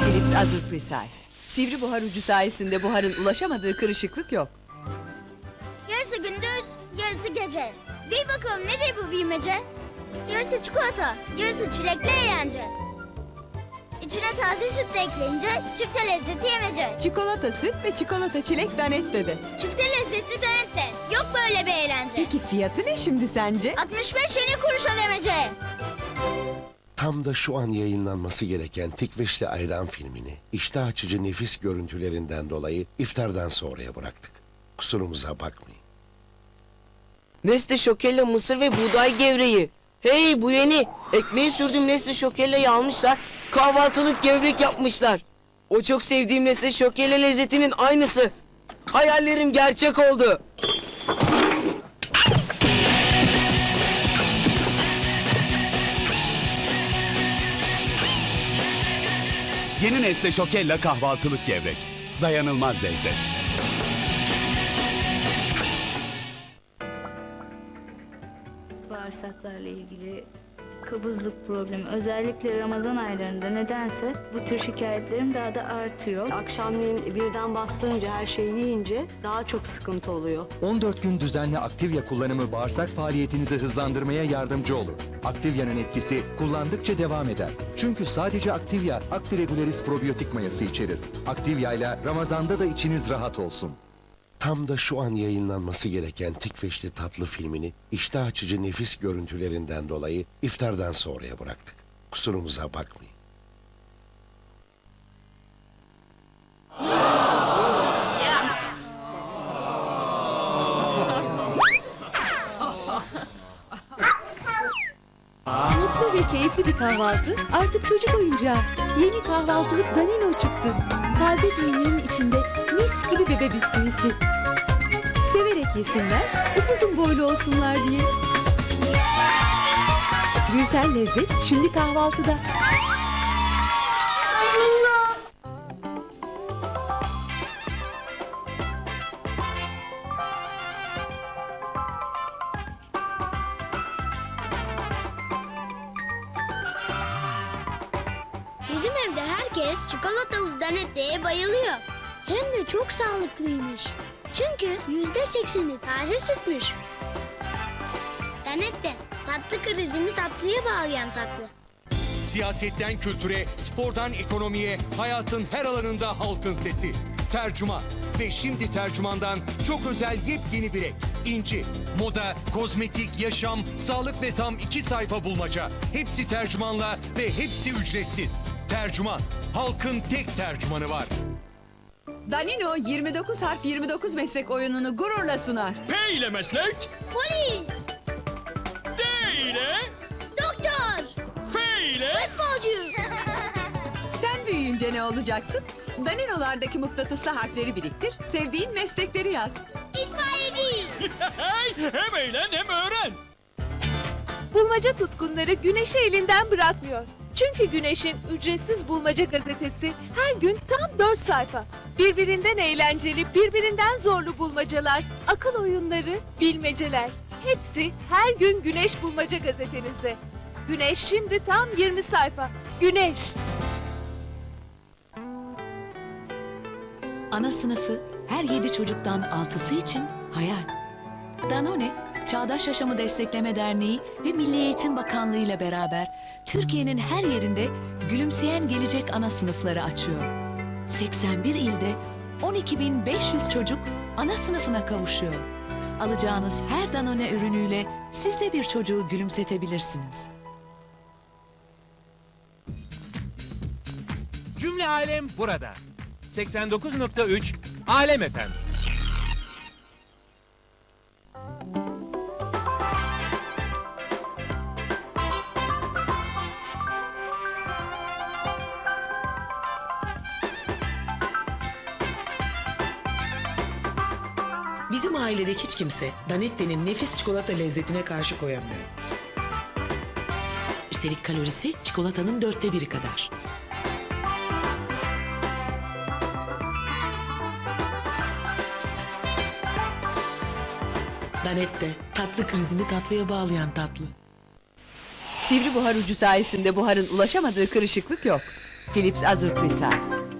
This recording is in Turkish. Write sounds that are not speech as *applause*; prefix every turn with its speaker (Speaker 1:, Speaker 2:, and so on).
Speaker 1: Philips Azure Precise. Sivri buhar ucu sayesinde buharın ulaşamadığı kırışıklık yok.
Speaker 2: Yarısı gündüz, yarısı gece. Bir bakalım nedir bu bilmece? Yarısı çikolata, yarısı çilekli eğlence. İçine taze süt de ekleyince çifte lezzeti yemece.
Speaker 1: Çikolata süt ve çikolata çilek danette de.
Speaker 2: Çifte lezzetli denette. Yok böyle bir eğlence.
Speaker 1: Peki fiyatı ne şimdi sence?
Speaker 2: 65 yeni kuruşa demece.
Speaker 3: Tam da şu an yayınlanması gereken Tikveşli Ayran filmini iştah açıcı nefis görüntülerinden dolayı iftardan sonraya bıraktık. Kusurumuza bakmayın.
Speaker 4: Nesli şokelle mısır ve buğday gevreği. Hey bu yeni. Ekmeği sürdüğüm Nesli şokelleyi almışlar. Kahvaltılık gevrek yapmışlar. O çok sevdiğim Nesli şokelle lezzetinin aynısı. Hayallerim gerçek oldu.
Speaker 5: Yeni Nesle Şokella kahvaltılık gevrek. Dayanılmaz lezzet.
Speaker 6: bağırsaklarla ilgili kabızlık problemi özellikle Ramazan aylarında nedense bu tür şikayetlerim daha da artıyor.
Speaker 7: Akşamleyin birden bastırınca her şeyi yiyince daha çok sıkıntı oluyor.
Speaker 8: 14 gün düzenli Aktivya kullanımı bağırsak faaliyetinizi hızlandırmaya yardımcı olur. Aktivya'nın etkisi kullandıkça devam eder. Çünkü sadece Aktivya, Actiregularis probiyotik mayası içerir. Aktivya ile Ramazan'da da içiniz rahat olsun.
Speaker 3: Tam da şu an yayınlanması gereken Tikveşli tatlı filmini iştah açıcı nefis görüntülerinden dolayı iftardan sonraya bıraktık. Kusurumuza bakmayın.
Speaker 1: Mutlu ve keyifli bir kahvaltı artık çocuk oyuncağı. Yeni kahvaltılık Danino çıktı. Taze peynirin içinde mis gibi bebe bisküvisi. Severek yesinler, upuzun boylu olsunlar diye. Gülten lezzet şimdi kahvaltıda.
Speaker 2: Bizim evde herkes çikolatalı danetteye bayılıyor. Hem de çok sağlıklıymış. Çünkü yüzde sekseni taze sütmüş. Danette tatlı krizini tatlıya bağlayan tatlı.
Speaker 9: Siyasetten kültüre, spordan ekonomiye, hayatın her alanında halkın sesi. Tercüman ve şimdi tercümandan çok özel yepyeni bir ek. İnci, moda, kozmetik, yaşam, sağlık ve tam iki sayfa bulmaca. Hepsi tercümanla ve hepsi ücretsiz. Tercüman, halkın tek tercümanı var.
Speaker 1: Danino 29 harf 29 meslek oyununu gururla sunar.
Speaker 9: P ile meslek,
Speaker 2: Polis,
Speaker 9: D ile,
Speaker 2: doktor,
Speaker 9: F ile...
Speaker 2: futbolcu. *laughs*
Speaker 1: Sen büyüyünce ne olacaksın? Daninolardaki mıknatıslı harfleri biriktir, sevdiğin meslekleri yaz.
Speaker 2: İtfaiyeci.
Speaker 9: hem eğlen hem öğren.
Speaker 10: Bulmaca tutkunları Güneş'i elinden bırakmıyor. Çünkü Güneş'in ücretsiz bulmaca gazetesi her gün tam 4 sayfa. Birbirinden eğlenceli, birbirinden zorlu bulmacalar, akıl oyunları, bilmeceler. Hepsi her gün Güneş Bulmaca gazetenizde. Güneş şimdi tam 20 sayfa. Güneş.
Speaker 11: Ana sınıfı her yedi çocuktan altısı için hayal. Danone, Çağdaş Yaşamı Destekleme Derneği ve Milli Eğitim Bakanlığı ile beraber Türkiye'nin her yerinde gülümseyen gelecek ana sınıfları açıyor. 81 ilde 12.500 çocuk ana sınıfına kavuşuyor. Alacağınız her Danone ürünüyle siz de bir çocuğu gülümsetebilirsiniz.
Speaker 9: Cümle Alem burada. 89.3 Alem Efem.
Speaker 12: Bizim ailedeki hiç kimse Danette'nin nefis çikolata lezzetine karşı koyamıyor. Üstelik kalorisi çikolatanın dörtte biri kadar. Danette, tatlı krizini tatlıya bağlayan tatlı.
Speaker 1: Sivri buhar ucu sayesinde buharın ulaşamadığı kırışıklık yok. Philips Azure Precise.